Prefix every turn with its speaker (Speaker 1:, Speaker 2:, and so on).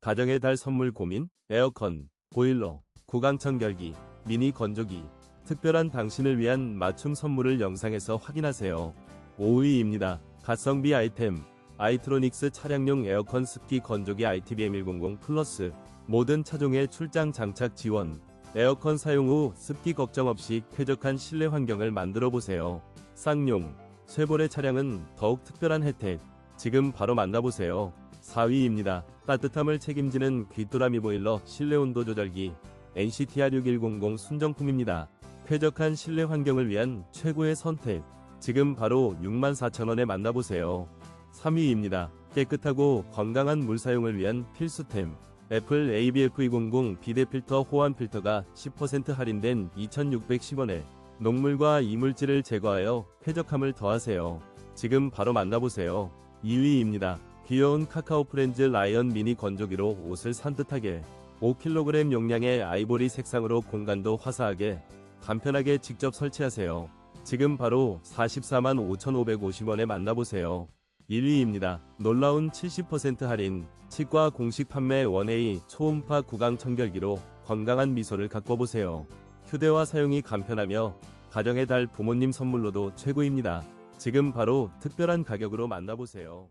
Speaker 1: 가정의 달 선물 고민, 에어컨, 보일러, 구강 청결기, 미니 건조기, 특별한 당신을 위한 맞춤 선물을 영상에서 확인하세요. 5위입니다. 가성비 아이템, 아이트로닉스 차량용 에어컨 습기 건조기 ITBM100 플러스, 모든 차종의 출장 장착 지원, 에어컨 사용 후 습기 걱정 없이 쾌적한 실내 환경을 만들어 보세요. 쌍용, 쇠보레 차량은 더욱 특별한 혜택, 지금 바로 만나보세요. 4위입니다. 따뜻함을 책임지는 귀뚜라미 보일러 실내 온도 조절기 NCTR 6100 순정품입니다. 쾌적한 실내 환경을 위한 최고의 선택. 지금 바로 64,000원에 만나보세요. 3위입니다. 깨끗하고 건강한 물 사용을 위한 필수템. 애플 ABF200 비대 필터 호환 필터가 10% 할인된 2,610원에 녹물과 이물질을 제거하여 쾌적함을 더하세요. 지금 바로 만나보세요. 2위입니다. 귀여운 카카오 프렌즈 라이언 미니 건조기로 옷을 산뜻하게 5kg 용량의 아이보리 색상으로 공간도 화사하게 간편하게 직접 설치하세요. 지금 바로 44만 5,550원에 만나보세요. 1위입니다. 놀라운 70% 할인 치과 공식 판매 1A 초음파 구강 청결기로 건강한 미소를 가꿔보세요. 휴대와 사용이 간편하며 가정의 달 부모님 선물로도 최고입니다. 지금 바로 특별한 가격으로 만나보세요.